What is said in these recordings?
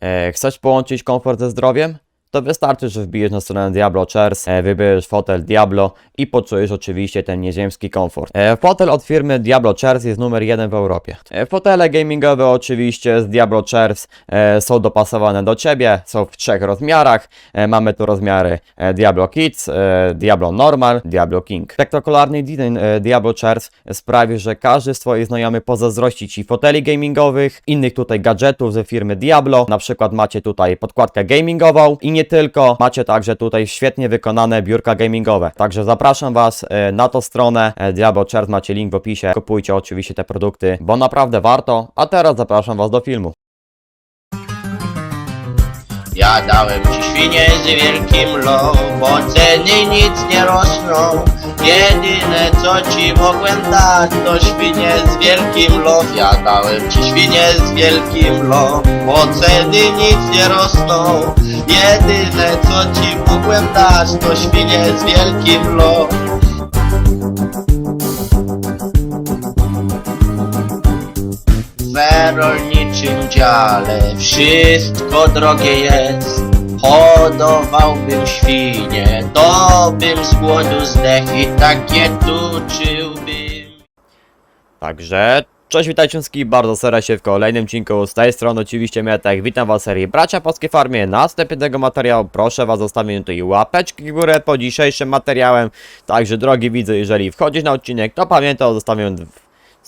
E, chcesz połączyć komfort ze zdrowiem? To wystarczy, że wbijesz na stronę Diablo Chairs, e, wybierzesz fotel Diablo i poczujesz oczywiście ten nieziemski komfort. E, fotel od firmy Diablo Chairs jest numer jeden w Europie. E, fotele gamingowe oczywiście z Diablo Chairs są dopasowane do Ciebie, są w trzech rozmiarach. Mamy tu rozmiary Diablo Kids, Diablo Normal, Diablo King. Spektakularny design Diablo Chairs sprawi, że każdy z Twoich znajomych pozazdrości Ci foteli gamingowych, innych tutaj gadżetów ze firmy Diablo. Na przykład macie tutaj podkładkę gamingową i nie tylko, macie także tutaj świetnie wykonane biurka gamingowe. Także zapraszam Was e, na tą stronę e, Diablo Chairs, macie link w opisie. Kupujcie oczywiście te produkty, bo naprawdę warto. A teraz zapraszam Was do filmu. Ja dałem ci świnie z wielkim lo, bo ceny nic nie rosną. Jedyne co ci mogłem dać, to świnie z wielkim lo. Ja dałem ci świnie z wielkim lo, bo ceny nic nie rosną. Jedyne co ci mogłem dać, to świnie z wielkim lo. W rolniczym dziale wszystko drogie jest. Hodowałbym świnie, to bym z głodu zdechł i takie tuczyłbym. Także cześć, witajcie wszystkich bardzo serdecznie w kolejnym odcinku z tej strony oczywiście Mietek, witam was w serii Bracia Polskie Farmie, na wstępie tego materiału proszę was o zostawienie tutaj łapeczki w górę po dzisiejszym materiałem, także drogi widzu, jeżeli wchodzisz na odcinek, to pamiętaj o zostawieniu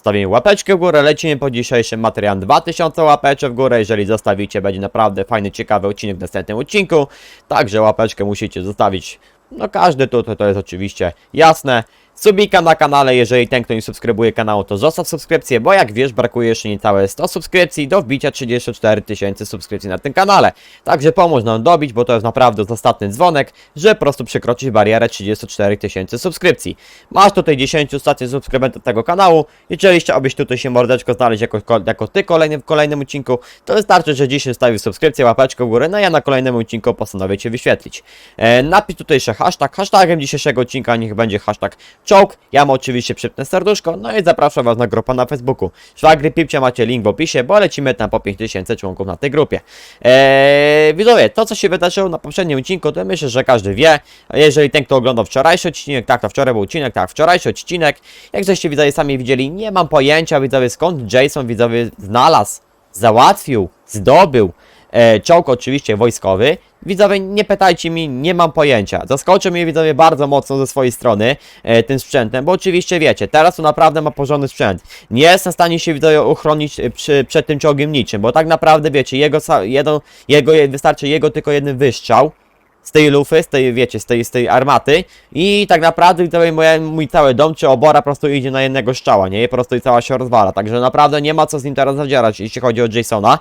Zostawienie łapeczkę w górę, lecimy po dzisiejszym materiałem 2000 łapeczek w górę, jeżeli zostawicie będzie naprawdę fajny, ciekawy odcinek w następnym odcinku, także łapeczkę musicie zostawić, no każdy tutaj to jest oczywiście jasne, subika na kanale, jeżeli ten kto nie subskrybuje kanału to zostaw subskrypcję, bo jak wiesz brakuje jeszcze niecałe 100 subskrypcji do wbicia 34 tysięcy subskrypcji na tym kanale, także pomóż nam dobić, bo to jest naprawdę ostatni dzwonek, że po prostu przekroczyć barierę 34 tysięcy subskrypcji. Masz tutaj 10 ostatnich subskrybentów tego kanału, jeżeli chciałbyś tutaj się mordeczko znaleźć jako, jako ty kolejny, w kolejnym odcinku, to wystarczy, że dzisiaj zostawisz subskrypcję, łapeczkę w górę, no ja na kolejnym odcinku postanowię Cię wyświetlić. E, napisz tutaj jeszcze hashtag, hashtagiem dzisiejszego odcinka niech będzie hashtag czołg, ja mu oczywiście przypnę serduszko, no i zapraszam Was na grupę na Facebooku. Szwagry Pipcia macie link w opisie, bo lecimy tam po 5000 członków na tej grupie. Eee, widzowie, to co się wydarzyło na poprzednim odcinku, to myślę, że każdy wie. Jeżeli ten, kto oglądał wczorajszy odcinek, tak, to wczoraj był odcinek, tak, wczorajszy odcinek. Jak żeście widzowie sami widzieli, nie mam pojęcia, widzowie, skąd Jason widzowie znalazł, załatwił, zdobył e, czołg oczywiście wojskowy. Widzowie, nie pytajcie mi, nie mam pojęcia. Zaskoczył mnie widzowie bardzo mocno ze swojej strony e, tym sprzętem, bo oczywiście wiecie, teraz to naprawdę ma porządny sprzęt. Nie jestem w stanie się widzowie uchronić e, przy, przed tym czołgiem niczym, bo tak naprawdę wiecie, jego, jedno, jego wystarczy jego tylko jeden wystrzał z tej lufy, z tej, wiecie, z tej, z tej armaty i tak naprawdę widzowie, moje, mój cały dom czy obora po prostu idzie na jednego strzała, nie? I po prostu i cała się rozwala, także naprawdę nie ma co z nim teraz zadzierać, jeśli chodzi o Jasona,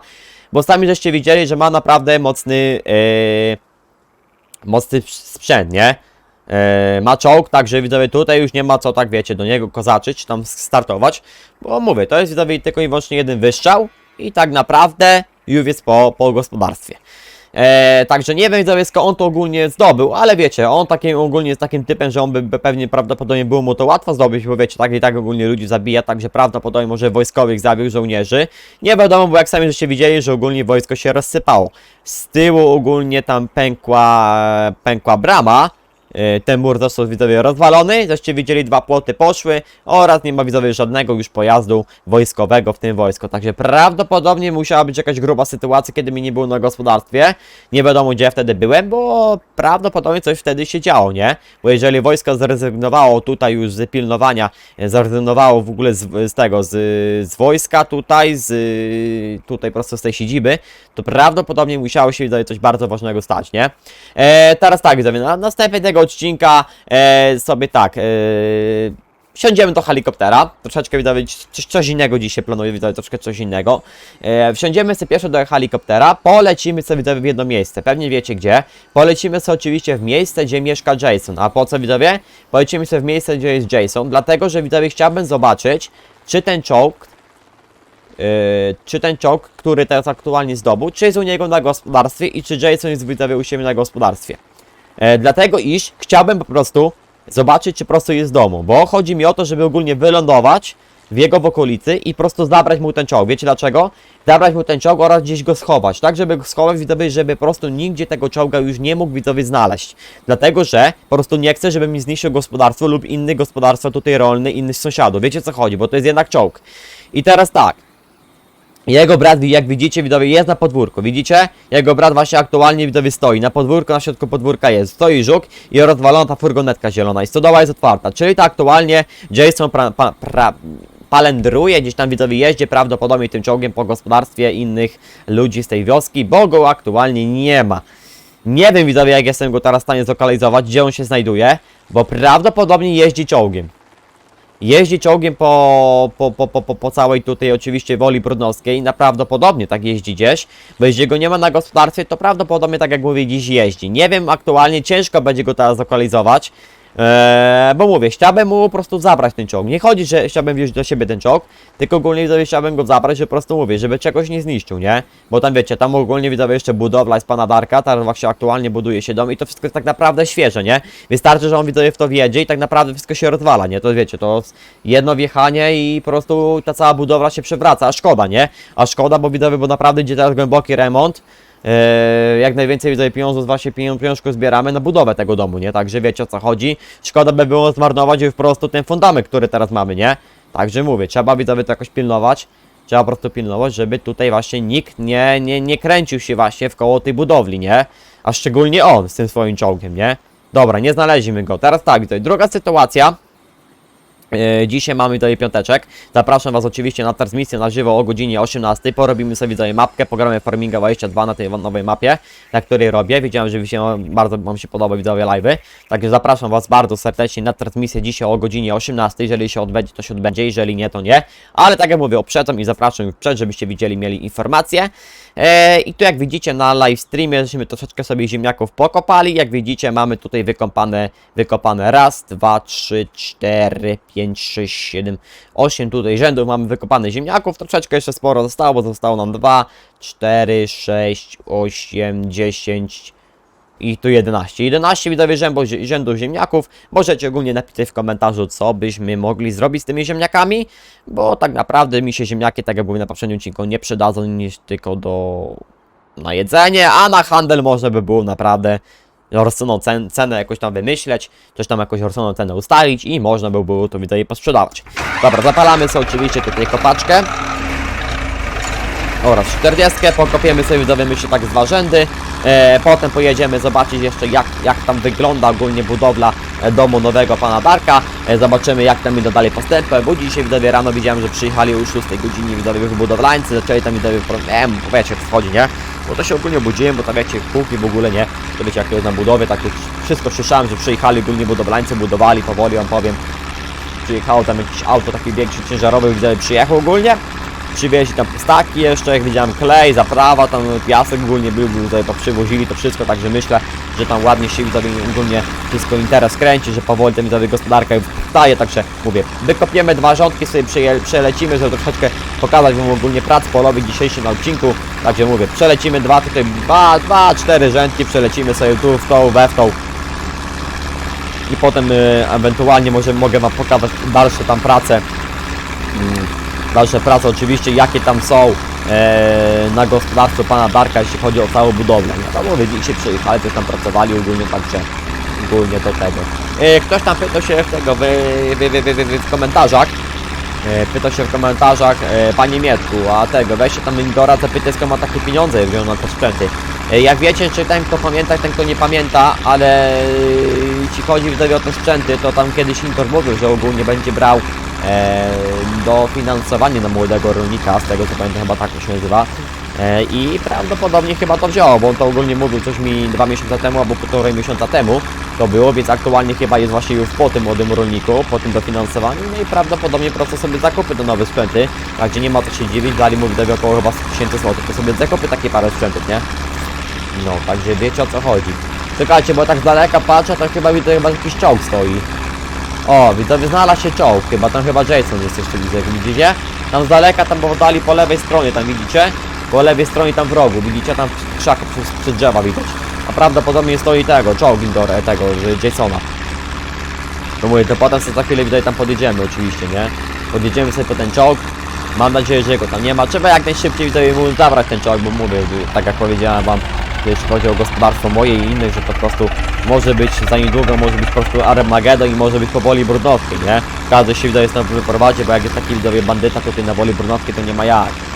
bo sami żeście widzieli, że ma naprawdę mocny, yy, mocny sprzęt, nie? E, ma czołg, także widzowie tutaj już nie ma co tak wiecie do niego kozaczyć, czy tam startować, bo mówię, to jest widzowie tylko i wyłącznie jeden wystrzał i tak naprawdę już jest po, po gospodarstwie. E, także nie wiem widzowie skąd on to ogólnie zdobył, ale wiecie, on takim ogólnie jest takim typem, że on by pewnie prawdopodobnie było mu to łatwo zdobyć, bo wiecie, tak i tak ogólnie ludzi zabija, także prawdopodobnie może wojskowych zabił żołnierzy. Nie wiadomo, bo jak sami żeście widzieli, że ogólnie wojsko się rozsypało. Z tyłu ogólnie tam pękła, pękła brama, Ten mur został widzowie rozwalony, żeście widzieli dwa płoty poszły oraz nie ma widzowie żadnego już pojazdu wojskowego w tym wojsku. Także prawdopodobnie musiała być jakaś gruba sytuacja, kiedy mi nie było na gospodarstwie. Nie wiadomo gdzie ja wtedy byłem, bo prawdopodobnie coś wtedy się działo, nie? Bo jeżeli wojsko zrezygnowało tutaj już z pilnowania, e, zrezygnowało w ogóle z, z tego, z, z wojska tutaj, z tutaj prosto z tej siedziby, to prawdopodobnie musiało się widzowie coś bardzo ważnego stać, nie? E, teraz tak, widzowie, na następie tego odcinka e, sobie tak, e, wsiądziemy do helikoptera, troszeczkę widzowie, coś, coś innego dzisiaj planuję, widzowie, troszkę coś innego. E, wsiądziemy sobie pierwsze do helikoptera, polecimy sobie widzowie w jedno miejsce, pewnie wiecie gdzie. Polecimy sobie oczywiście w miejsce, gdzie mieszka Jason, a po co widzowie? Polecimy sobie w miejsce, gdzie jest Jason, dlatego, że widzowie chciałbym zobaczyć, czy ten czołg Yy, czy ten czołg, który teraz aktualnie zdobył, czy jest u niego na gospodarstwie i czy Jason jest widzowie u siebie na gospodarstwie. E, dlatego iż chciałbym po prostu zobaczyć, czy po prostu jest w domu, bo chodzi mi o to, żeby ogólnie wylądować w jego w okolicy i po prostu zabrać mu ten czołg. Wiecie dlaczego? Zabrać mu ten czołg oraz gdzieś go schować, tak żeby go schować widzowie, żeby po prostu nigdzie tego czołga już nie mógł widzowie znaleźć. Dlatego, że po prostu nie chcę, żeby mi zniszczył gospodarstwo lub inne gospodarstwa tutaj rolne, innych sąsiadów. Wiecie co chodzi, bo to jest jednak czołg. I teraz tak. Jego brat, jak widzicie, widowie, jest na podwórku. Widzicie? Jego brat właśnie aktualnie widowie stoi. Na podwórku, na środku podwórka jest. Stoi żuk i rozwalona ta furgonetka zielona. I stodoła jest otwarta. Czyli to aktualnie Jason pra, pa, pra, palendruje, gdzieś tam widzowie jeździ prawdopodobnie tym czołgiem po gospodarstwie innych ludzi z tej wioski, bo go aktualnie nie ma. Nie wiem widzowie, jak jestem go teraz w stanie zlokalizować, gdzie on się znajduje, bo prawdopodobnie jeździ czołgiem. Jeździ czołgiem po, po, po, po, po, całej tutaj oczywiście woli brudnowskiej, prawdopodobnie tak jeździ gdzieś, bo jeśli go nie ma na gospodarstwie, to prawdopodobnie tak jak mówię, gdzieś jeździ. Nie wiem, aktualnie ciężko będzie go teraz zlokalizować, Eee, bo mówię, chciałbym mu po prostu zabrać ten czołg. Nie chodzi, że chciałbym wziąć do siebie ten czołg, tylko ogólnie widzowie chciałbym go zabrać, że po prostu mówię, żeby czegoś nie zniszczył, nie? Bo tam wiecie, tam ogólnie widzowie jeszcze budowla jest pana Darka, teraz właśnie aktualnie buduje się dom i to wszystko jest tak naprawdę świeże, nie? Wystarczy, że on widzowie w to wjedzie i tak naprawdę wszystko się rozwala, nie? To wiecie, to jedno wjechanie i po prostu ta cała budowla się przewraca, a szkoda, nie? A szkoda, bo widzowie, bo naprawdę idzie teraz głęboki remont, jak najwięcej widzę pieniądzów właśnie pienią- pieniążków zbieramy na budowę tego domu, nie? Także wiecie o co chodzi. Szkoda by było zmarnować prostu ten fundament, który teraz mamy, nie? Także mówię, trzeba widzowie to jakoś pilnować. Trzeba po prostu pilnować, żeby tutaj właśnie nikt nie, nie, nie kręcił się właśnie w koło tej budowli, nie? A szczególnie on z tym swoim czołgiem, nie? Dobra, nie znaleźliśmy go. Teraz tak, tutaj druga sytuacja. E, Dzisiaj mamy tutaj piąteczek. Zapraszam Was oczywiście na transmisję na żywo o godzinie 18. Porobimy sobie tutaj mapkę, pogramy Farminga 22 na tej nowej mapie, na której robię. Wiedziałem, że się, bardzo Wam się podoba widzowie live'y. Także zapraszam Was bardzo serdecznie na transmisję dzisiaj o godzinie 18. Jeżeli się odbędzie, to się odbędzie, jeżeli nie, to nie. Ale tak jak mówię, uprzedzam i zapraszam już przed, żebyście widzieli, mieli informacje. E, I tu jak widzicie na live streamie, żeśmy troszeczkę sobie ziemniaków pokopali. Jak widzicie, mamy tutaj wykopane, wykopane raz, dwa, trzy, cztery, pięć, sześć, siedem, osiem tutaj rzędów mamy wykopane ziemniaków. Troszeczkę jeszcze sporo zostało, bo zostało nam dwa, cztery, sześć, osiem, dziesięć i tu 11. 11 widzowie rzębo, rzędów ziemniaków. Możecie ogólnie napisać w komentarzu, co byśmy mogli zrobić z tymi ziemniakami, bo tak naprawdę mi się ziemniaki, tak jak mówię na poprzednim odcinku, nie przydadzą niż tylko do na jedzenie, a na handel może by było naprawdę rozsądną cen, cenę jakoś tam wymyśleć, coś tam jakąś rozsądną cenę ustalić i można by było to widzowie posprzedawać. Dobra, zapalamy sobie oczywiście tutaj kopaczkę oraz 40, pokopiemy sobie widzowie myślę tak z dwa rzędy, e, potem pojedziemy zobaczyć jeszcze jak, jak tam wygląda ogólnie budowla e, domu nowego pana Darka, e, zobaczymy jak tam idą dalej postępy, bo dzisiaj widzowie rano widziałem, że przyjechali już 6 godzinie widzowie już budowlańcy, zaczęli tam widzowie, pro- nie wiem, wiecie jak schodzi, nie? Bo to się ogólnie obudziłem, bo tam wiecie, kuchni w ogóle nie, to wiecie jak to jest na budowie, tak już wszystko słyszałem, że przyjechali ogólnie budowlańcy, budowali, powoli wam powiem, przyjechało tam jakieś auto taki większy, ciężarowy, widzowie przyjechał ogólnie, przywieźli tam pustaki jeszcze, jak widziałem klej, zaprawa, tam piasek ogólnie był, był tutaj przywozili to wszystko, także myślę, że tam ładnie się widzowie ogólnie wszystko interes kręci, że powoli tam widzowie gospodarka wstaje, także mówię, wykopiemy dwa rządki, sobie przelecimy, żeby troszeczkę pokazać wam ogólnie prac polowych dzisiejszym odcinku, także mówię, przelecimy dwa tutaj, dwa, dwa, cztery rzędki, przelecimy sobie tu w tą, we w tą, i potem y, ewentualnie może mogę wam pokazać dalsze tam prace. Mm, dalsze prace oczywiście, jakie tam są e, na gospodarstwie pana Darka, jeśli chodzi o całą budowlę. No to mówię, dzisiaj przyjechali, coś tam pracowali ogólnie, także ogólnie do tego. E, ktoś tam pytał się w tego, w, w, w, w, w, w komentarzach, pytał się w komentarzach, e, panie Mietku, a tego, weźcie tam Indora, zapytaj skąd ma takie pieniądze, wziął na te sprzęty. E, jak wiecie, czy ten kto pamięta, ten kto nie pamięta, ale jeśli chodzi widzowie o te sprzęty, to tam kiedyś Intor mówił, że ogólnie będzie brał e, dofinansowanie na młodego rolnika, z tego co pamiętam chyba tak to się nazywa. E, I prawdopodobnie chyba to wziął, bo on to ogólnie mówił coś mi dwa miesiące temu albo półtorej miesiąca temu to było, więc aktualnie chyba jest właśnie już po tym młodym rolniku, po tym dofinansowaniu, no i prawdopodobnie po prostu sobie zakupy te nowe sprzęty, także nie ma co się dziwić, dali mu widzowie około chyba 100 tysięcy złotych, to sobie zakupy takie parę sprzętów, nie? No, także wiecie o co chodzi. Czekajcie, bo tak z daleka patrzę, to chyba widzę, chyba jakiś czołg stoi. O, widzowie, znalazł się czołg, chyba tam chyba Jason jest jeszcze widzę, jak widzicie? Tam z daleka, tam bo dali po lewej stronie, tam widzicie? Po lewej stronie tam w rogu, widzicie? Tam w krzakach, przy, drzewa widać. A prawdopodobnie stoi tego, czołg Indore, tego, że Jasona. To mówię, to potem sobie za chwilę widać tam podjedziemy oczywiście, nie? podjedziemy sobie po ten czołg. Mam nadzieję, że go tam nie ma. Trzeba jak najszybciej widzowie mu zabrać ten czołg, bo mówię, tak jak powiedziałem wam, jeśli chodzi o gospodarstwo moje i innych, że po prostu może być za niedługo, może być po prostu Armagedon i może być powoli Brudnowski, nie? Każdy się widzowie stąd wyprowadzi, bo jak jest taki widzowie bandyta tutaj na woli Brudnowskiej, to nie ma jak.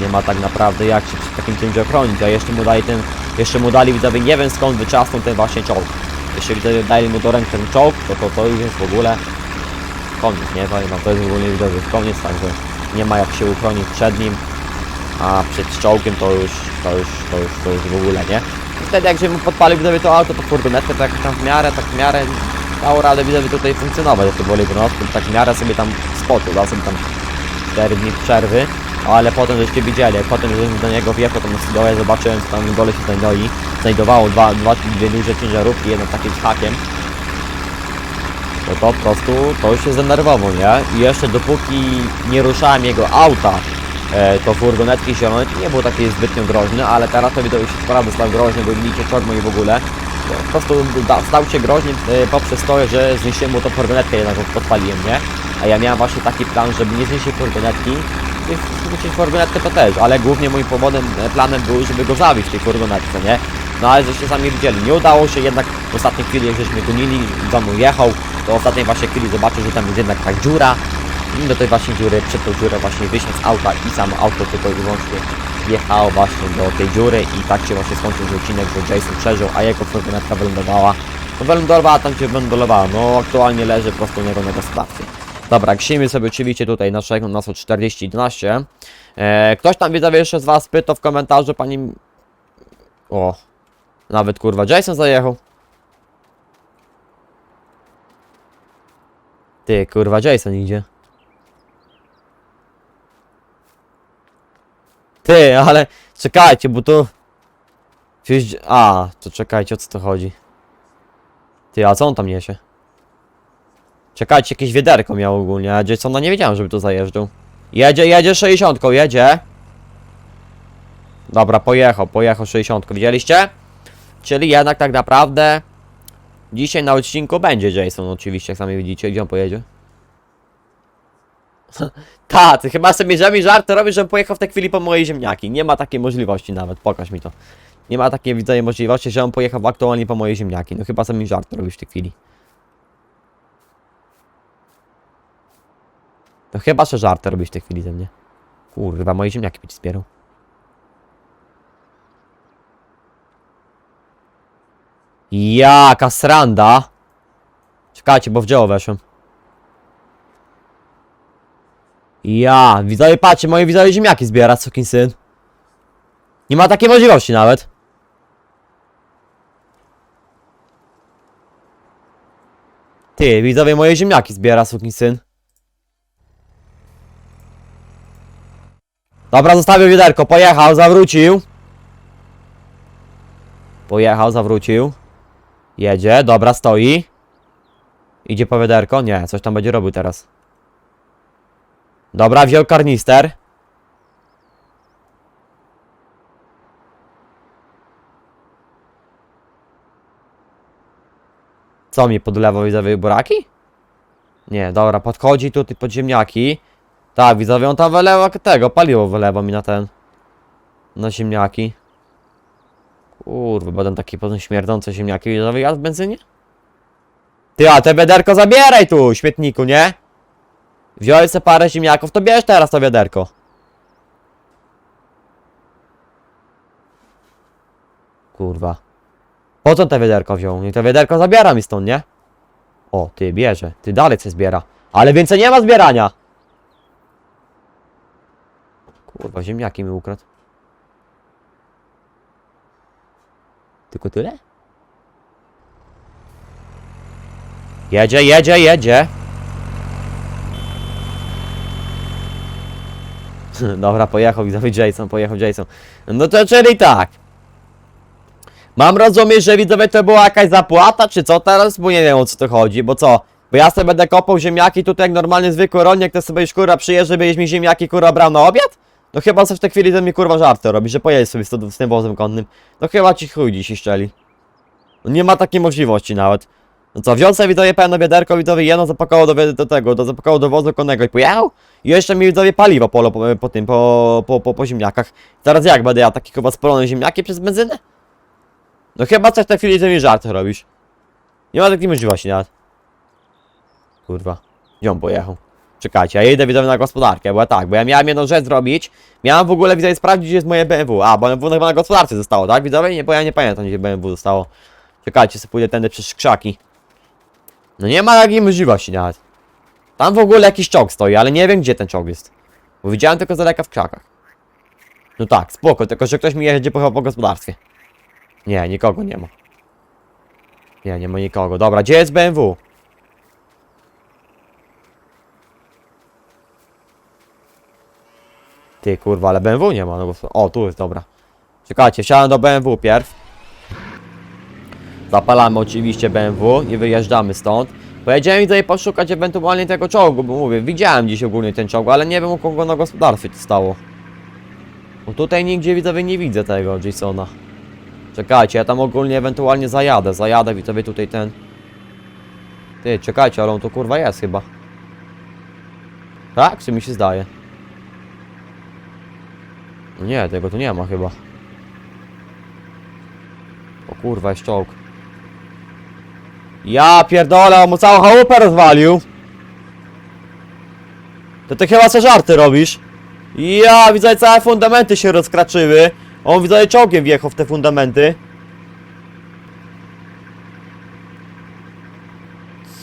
Nie ma tak naprawdę jak się przed takim czymś ochronić, a jeszcze mu dali ten, jeszcze mu dali widzowie, nie wiem skąd wyczasnął ten właśnie czołg. Jeśli widzowie dali mu do ręk ten czołg, to to, to już jest w ogóle koniec, nie? To jest w ogóle widzowie koniec, także nie ma jak się uchronić przed nim, a przed czołgiem to już, to już, to już, to już w ogóle, nie? I wtedy jak mu podpalił widzowie to auto, to furgonetkę, to jakoś tam w miarę, tak w miarę dało radę widzowie tutaj funkcjonować, jak to było Libronowskim, tak w miarę sobie tam spoczął, dał sobie tam 4 dni przerwy, ale potem żeście widzieli, jak potem żebym do niego wjechał, to na stole zobaczyłem, co tam dole się znajdoi, znajdowało dwa, dwa, dwie duże ciężarówki, jedno takie z hakiem, to to po prostu, to już się zdenerwował, nie? I jeszcze dopóki nie ruszałem jego auta, e, to furgonetki zielone to nie było takie zbytnio groźne, ale teraz to widać się naprawdę stał groźny, bo widzicie czorno i w ogóle. Po prostu stał się groźny e, poprzez to, że zniszczyłem mu tą furgonetkę jednak podpaliłem, nie? A ja miałem właśnie taki plan, żeby nie zniszczyć furgonetki, zniszczyć furgonetkę to też, ale głównie moim powodem, e, planem był, żeby go zabić w tej furgonetce, nie? No ale żeście sami widzieli, nie udało się jednak w ostatniej chwili, jak żeśmy gonili, za mną jechał, to w ostatniej właśnie chwili zobaczył, że tam jest jednak ta dziura i do tej właśnie dziury, przed tą dziurę właśnie wysiadł z auta i samo auto tylko i wyłącznie wjechało właśnie do tej dziury i tak się właśnie skończył odcinek, że Jason przeżył, a jego furgonetka wylądowała. No wylądowała tam, gdzie wylądowała, no aktualnie leży prosto u niego na gospodarstwie. Dobra, ksimy sobie oczywiście tutaj naszego nasu 4011. Eee, ktoś tam widzowie jeszcze z was pytał w komentarzu pani... O, nawet kurwa Jason zajechał. Ty, kurwa, Jason idzie. Ty, ale czekajcie, bo. Przecież... A, to czekajcie, o co to chodzi? Ty, a co on tam niesie? Czekajcie, jakieś wiederko miał ogólnie, a Jasona nie wiedziałem, żeby tu zajeżdżał. Jedzie, jedzie 60, jedzie. Dobra, pojechał, pojechał 60, widzieliście? Czyli jednak tak naprawdę Dzisiaj na odcinku będzie Jason oczywiście, jak sami widzicie, gdzie on pojedzie. Ta, ty chyba sobie żemi żarty robisz, żebym pojechał w tej chwili po mojej ziemniaki. Nie ma takiej możliwości nawet, pokaż mi to. Nie ma takiej widzenia możliwości, że on pojechał aktualnie po moje ziemniaki. No chyba sobie żart robisz w tej chwili. No chyba, że żarty robisz w tej chwili ze mnie. Kurwa, moje ziemniaki ci zbierał. Jaka sranda! Czekajcie, bo w dzieło weszłem. Ja, widzowie, patrzcie, moje widzowie ziemniaki zbiera, sukin syn. Nie ma takiej możliwości nawet. Ty, widzowie, moje ziemniaki zbiera, sukin syn. Dobra, zostawił wiaderko, pojechał, zawrócił. Pojechał, zawrócił. Jedzie, dobra, stoi. Idzie po wiaderko? Nie, coś tam będzie robił teraz. Dobra, wziął karnister. Co mi podlewał widzowie buraki? Nie, dobra, podchodzi tutaj pod ziemniaki. Tak, widzowie, on tam wylewa tego, paliwo wylewa mi na ten. Na ziemniaki. Kurwa, będą takie potem śmierdzące ziemniaki widzowie jadł w benzynie? Ty, a te wiaderko zabieraj tu, śmietniku, nie? Wziąłeś sobie parę ziemniaków, to bierz teraz to wiaderko. Kurwa. Po co te wiaderko wziął? Niech to wiaderko zabiera mi stąd, nie? O, ty bierze. Ty dalej coś zbiera. Ale więcej nie ma zbierania! Kurwa, ziemniaki mi ukradł. Tylko tyle? Jedzie, jedzie, jedzie. Dobra, pojechał widzowie Jason, pojechał Jason. No to czyli tak. Mam rozumieć, że widzowie to była jakaś zapłata, czy co teraz? Bo nie wiem o co to chodzi, bo co? Bo ja sobie będę kopał ziemniaki tutaj jak normalny zwykły rolnik, to sobie już kurwa przyjeżdża, będziesz mi ziemniaki kurwa brał na obiad? No chyba coś w tej chwili ze mnie kurwa żarty robi, że pojedziesz sobie z, tym wozem konnym. No chyba ci chuj dziś szczeli. No nie ma takiej możliwości nawet. No co, wziął sobie widzowie pełno wiaderko, widzowie jedno zapakował do, do tego, do zapakował do wozu konnego i pojechał. I jeszcze mi widzowie paliwo polo po, po tym, po, po, po, po ziemniakach. Teraz jak będę ja taki chyba spalone ziemniaki przez benzynę? No chyba coś w tej chwili ze mnie żarty robisz. Nie ma takiej możliwości nawet. Kurwa. On pojechał? Czekajcie, ja idę widzowie na gospodarkę, bo ja tak, bo ja miałem jedną rzecz zrobić. Miałem w ogóle widzowie sprawdzić, gdzie jest moje BMW. A, bo BMW chyba na gospodarce zostało, tak? Widzowie? Nie, bo ja nie pamiętam, gdzie BMW zostało. Czekajcie, sobie pójdę tędy przez krzaki. No nie ma takiej możliwości nawet. Tam w ogóle jakiś czołg stoi, ale nie wiem gdzie ten czołg jest. Bo widziałem tylko z daleka w krzakach. No tak, spoko, tylko że ktoś mi jedzie po, po gospodarstwie. Nie, nikogo nie ma. Nie, nie ma nikogo. Dobra, gdzie jest BMW? Ty kurwa, ale BMW nie ma. No bo... O, tu jest, dobra. Czekajcie, wsiadam do BMW pierw. Zapalamy oczywiście BMW i wyjeżdżamy stąd. Pojedziemy tutaj poszukać ewentualnie tego czołgu, bo mówię, widziałem dziś ogólnie ten czołg, ale nie wiem u kogo na gospodarstwie to stało. Bo tutaj nigdzie widzowie nie widzę tego Jasona. Czekajcie, ja tam ogólnie ewentualnie zajadę, zajadę widzowie tutaj ten... Ty, czekajcie, ale on tu kurwa jest chyba. Tak? Czy mi się zdaje? Nie, tego tu nie ma chyba. O kurwa, jest czołg. Ja pierdolę, on mu całą chałupę rozwalił. To ty chyba co żarty robisz? Ja, widzę, całe fundamenty się rozkraczyły. On widzę, czołgiem wjechał w te fundamenty.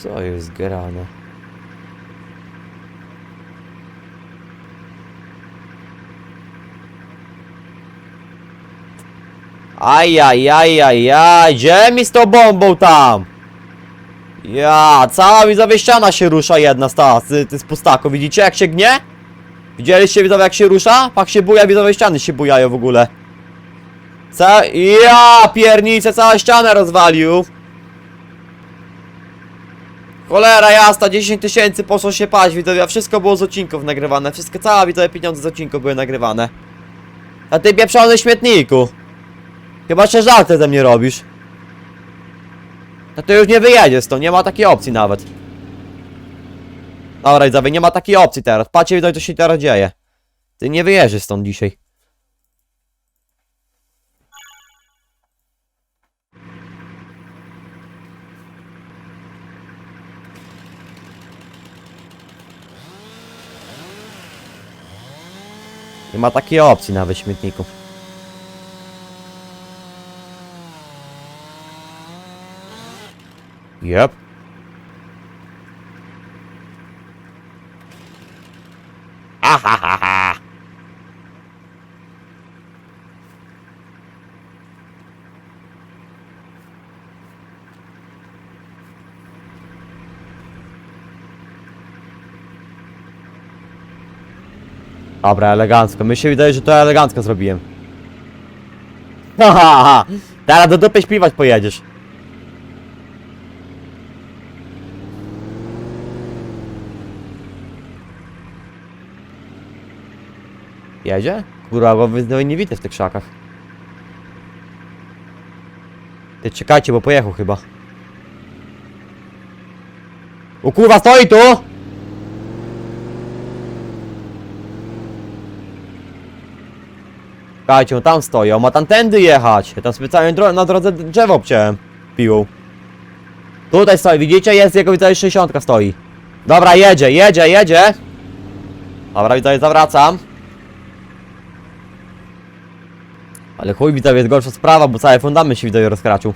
Co jest grane? Ajajajajaj, gdzie mi z tą bombą tam? Ja, cała widzowie ściana się rusza jedna ta, z, z pustaku, widzicie jak się gnie? Widzieliście widzowie jak się rusza? Pak się buja, widzowie ściany się bujają w ogóle. Ca... Ja, piernice, całą ścianę rozwalił. Cholera jasna, 10 tysięcy poszło się paść, widzowie, a wszystko było z odcinków nagrywane, wszystkie, całe widzowie pieniądze z odcinków były nagrywane. A ty pieprzony śmietniku. Chyba się żarty ze mnie robisz. No to już nie wyjedziesz to, nie ma takiej opcji nawet. Dobra, widzowie, nie ma takiej opcji teraz. Patrzcie, widzowie, co się teraz dzieje. Ty nie wyjedziesz stąd dzisiaj. Nie ma takiej opcji nawet śmietniku. Yep. Ahahaha. Dobra, elegancko. Mi się wydaje, że to elegancko zrobiłem. Haha, teraz do dupy śpiewać pojedziesz. Jedzie? Kurwa, go wy- nie widzę w tych krzakach. Ty czekajcie, bo pojechał chyba. O kurwa, stoi tu! Czekajcie, on tam stoi, on ma tam tędy jechać. Ja tam specjalnie dro na drodze drzewo obciąłem. Piłą. Tutaj stoi, widzicie? Jest jego widzę 60 stoi. Dobra, jedzie, jedzie, jedzie. Dobra, widzę, zawracam. Ale chuj widzowie, jest gorsza sprawa, bo cały fundament się widzowie rozkraczył.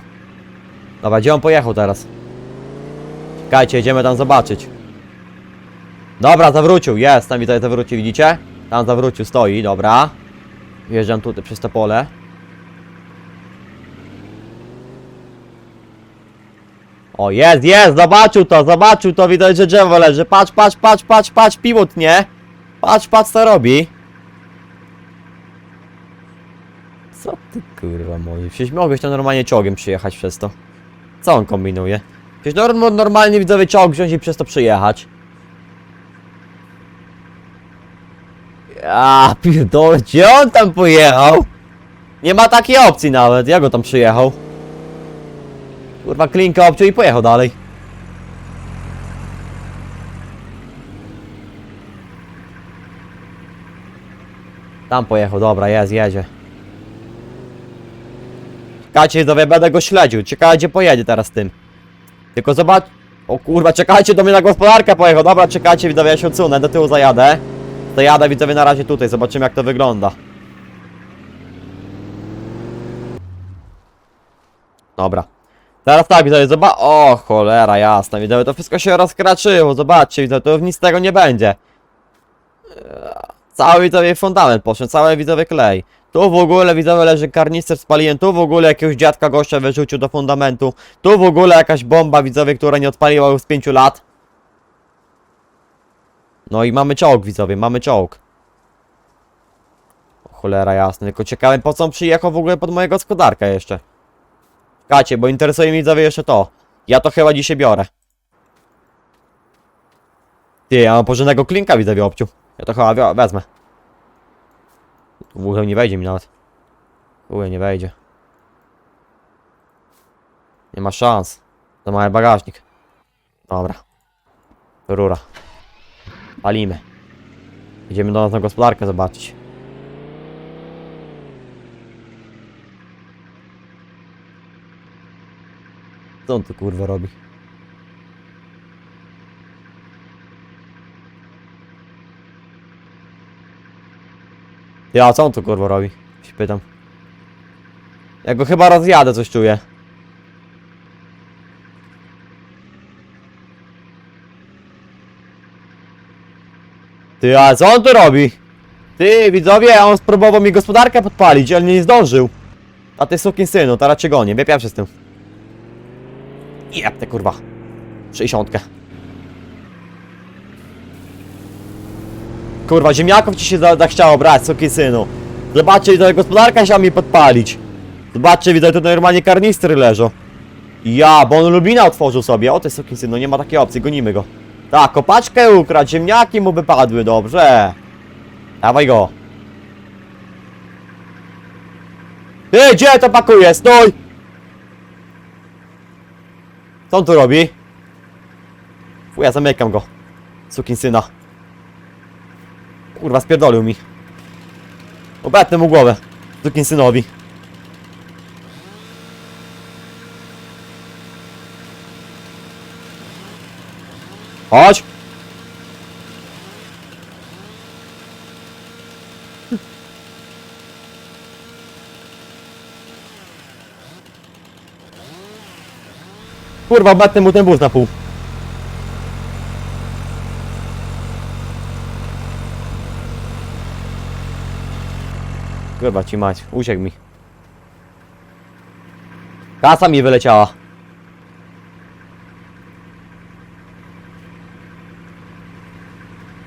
Dobra, gdzie on pojechał teraz? Czekajcie, jedziemy tam zobaczyć. Dobra, zawrócił, jest, tam widzowie zawrócił, widzicie? Tam zawrócił, stoi, dobra. Wjeżdżam tutaj przez to pole. O, jest, jest, zobaczył to, zobaczył to, widać, że drzewo leży. Patrz, patrz, patrz, patrz, patrz, piłot, nie? Patrz, patrz, co robi. Co ty kurwa mówi? Przecież mogłeś to normalnie czołgiem przyjechać przez to. Co on kombinuje? Przecież norm normalnie widzowie czołg wziąć i przez to przyjechać. Ja pierdolę, gdzie on tam pojechał? Nie ma takiej opcji nawet, jak go tam przyjechał? Kurwa, klinkę obciął i pojechał dalej. Tam pojechał, dobra, jest, jedzie. Czekajcie, widzowie, będę go śledził. Ciekawe, gdzie pojedzie teraz tym. Tylko zobacz... O kurwa, czekajcie, do mnie na gospodarkę pojechał. Dobra, czekajcie, widzowie, ja się odsunę, do tyłu zajadę. Zajadę, widzowie, na razie tutaj, zobaczymy jak to wygląda. Dobra. Teraz tak, widzowie, zobacz... O, cholera, jasna, widzowie, to wszystko się rozkraczyło, zobaczcie, widzowie, to nic z tego nie będzie. Cały widzowie fundament poszedł, cały widzowie klej. Tu w ogóle widzowie leży karnister spaliłem, tu w ogóle jakiegoś dziadka gościa wyrzucił do fundamentu. Tu w ogóle jakaś bomba widzowie, która nie odpaliła już z 5 lat. No i mamy czołg widzowie, mamy czołg. O, cholera jasna, tylko ciekawe po co on przyjechał w ogóle pod mojego gospodarka jeszcze. Kacie, bo interesuje mnie widzowie jeszcze to. Ja to chyba dzisiaj biorę. Ty, ja mam porządnego klinka widzowie obciął. Ja to chyba wezmę. W ogóle nie wejdzie mi nawet. W ogóle nie wejdzie. Nie ma szans. To mały bagażnik. Dobra. Rura. Palimy. Idziemy do nas na gospodarkę zobaczyć. Co on tu kurwa robi? Ja, co on tu kurwa robi? Się pytam. Ja go chyba rozjadę, coś czuję. Ty, a co on tu robi? Ty, widzowie, on spróbował mi gospodarkę podpalić, ale nie zdążył. A ty sukin synu, teraz cię gonię, wie pierwszy z tym. Jeb, te kurwa. 60. Kurwa, ziemniaków ci się za- zachciało brać, suki synu. Zobaczcie, to gospodarka się mi podpalić. Zobaczcie, widzę, tu normalnie karnistry leżą. Ja, bo on Lubina otworzył sobie. O, ty suki synu, nie ma takiej opcji, gonimy go. Tak, kopaczkę ukradł, ziemniaki mu wypadły, dobrze. Dawaj go. Ty, gdzie to pakuje? Stój! Co on tu robi? Fu, ja zamykam go. Sukin syna. Kurwa, spierdolił mi. Obetnę mu głowę. Sukin synowi. Chodź! Kurwa, obetnę mu ten bus na pół. Kurwa ci mać, uciekł mi. Kasa mi wyleciała.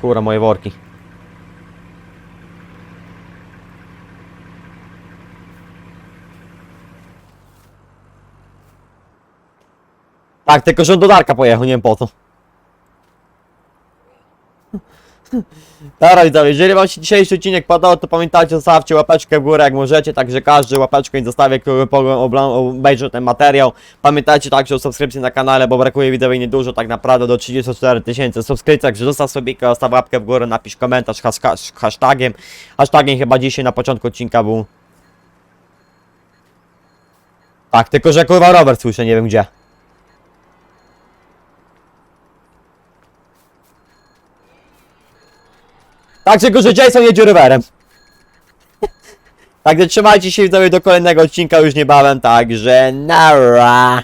Kurwa, moje worki. Tak, tylko że on do Darka pojechał, nie wiem po co. Dobra widzowie, jeżeli wam się dzisiejszy odcinek podobał, to pamiętajcie, zostawcie łapeczkę w górę jak możecie, także każdy łapeczkę nie zostawię, który obejrzy ten materiał. Pamiętajcie także o subskrypcji na kanale, bo brakuje widzowie niedużo, tak naprawdę do 34 tysięcy subskrypcji, także zostaw sobie zostaw łapkę w górę, napisz komentarz haska- hashtagiem. Hashtagiem chyba dzisiaj na początku odcinka był... Tak, tylko że kurwa Robert słyszę, nie wiem gdzie. Także go, że Jason jedzie rowerem. Także trzymajcie się do kolejnego odcinka już niebawem, także nara.